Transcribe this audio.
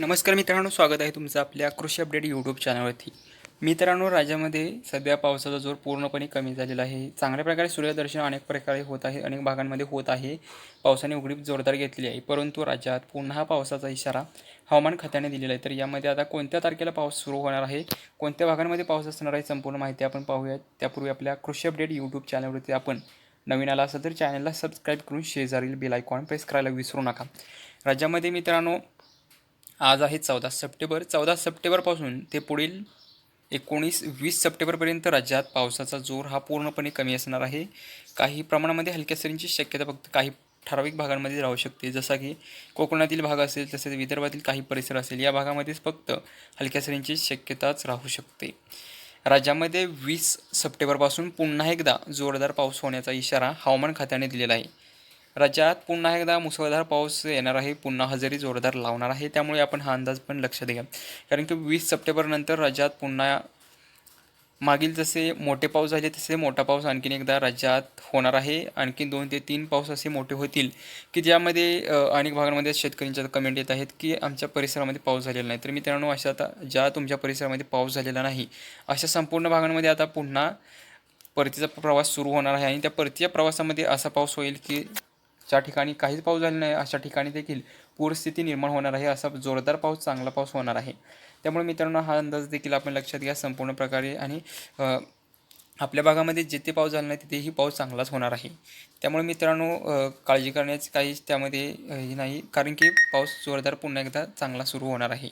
नमस्कार मित्रांनो स्वागत आहे तुमचं आपल्या कृषी अपडेट यूट्यूब चॅनलवरती मित्रांनो राज्यामध्ये सध्या पावसाचा जोर पूर्णपणे कमी झालेला आहे. चांगल्या प्रकारे सूर्यदर्शन अनेक प्रकारे होत आहे अनेक भागांमध्ये होत आहे. पावसाने उघडीप जोरदार घेतली आहे परंतु राज्यात पुन्हा पावसाचा इशारा हवामान खात्याने दिलेला आहे. तर यामध्ये आता कोणत्या तारखेला पाऊस सुरू होणार आहे कोणत्या भागांमध्ये पाऊस असणार आहे संपूर्ण माहिती आपण पाहूया त्यापूर्वी आपल्या कृषी अपडेट यूट्यूब चॅनलवरती आपण नवीन आला असेल तर चॅनलला सबस्क्राईब करून शेजारील बेल आयकॉन प्रेस करायला विसरू नका. राज्यामध्ये मित्रांनो आज आहे चौदा सप्टेंबर. चौदा सप्टेंबरपासून ते पुढील एकोणीस वीस सप्टेंबरपर्यंत राज्यात पावसाचा जोर हा पूर्णपणे कमी असणार आहे. काही प्रमाणामध्ये हलक्या सरींची शक्यता फक्त काही ठराविक भागांमध्ये राहू शकते. जसा की कोकणातील भाग असेल तसेच विदर्भातील काही परिसर असेल या भागामध्येच फक्त हलक्या सरींची शक्यताच राहू शकते. राज्यामध्ये वीस सप्टेंबरपासून पुन्हा एकदा जोरदार पाऊस होण्याचा इशारा हवामान खात्याने दिलेला आहे. राज्यात पुन्हा एकदा मुसळधार पाऊस येणार आहे. पुन्हा हजेरी जोरदार लावणार आहे. त्यामुळे आपण हा अंदाज पण लक्षात घ्या कारण की वीस सप्टेंबरनंतर राज्यात पुन्हा मागील जसे मोठे पाऊस झाले तसे मोठा पाऊस आणखीन एकदा राज्यात होणार आहे. आणखीन दोन ते तीन पाऊस असे मोठे होतील की ज्यामध्ये अनेक भागांमध्ये शेतकऱ्यांच्या कमेंट येत आहेत की आमच्या परिसरामध्ये पाऊस झालेला नाही. तर मित्रांनो अशा आता ज्या तुमच्या परिसरामध्ये पाऊस झालेला नाही अशा संपूर्ण भागांमध्ये आता पुन्हा परतीचा प्रवास सुरू होणार आहे आणि त्या परतीच्या प्रवासामध्ये असा पाऊस होईल की ज्या ठिकाणी काहीच पाऊस झाला नाही अशा ठिकाणी देखील पूरस्थिती निर्माण होणार आहे असा जोरदार पाऊस चांगला पाऊस होणार आहे. त्यामुळे मित्रांनो हा अंदाज देखील आपण लक्षात घ्या संपूर्ण प्रकारे आणि आपल्या भागामध्ये जिथे पाऊस झाला नाही तिथेही पाऊस चांगलाच होणार आहे. त्यामुळे मित्रांनो काळजी करण्याची काहीच त्यामध्ये हे नाही कारण की पाऊस जोरदार पुन्हा एकदा चांगला सुरू होणार आहे.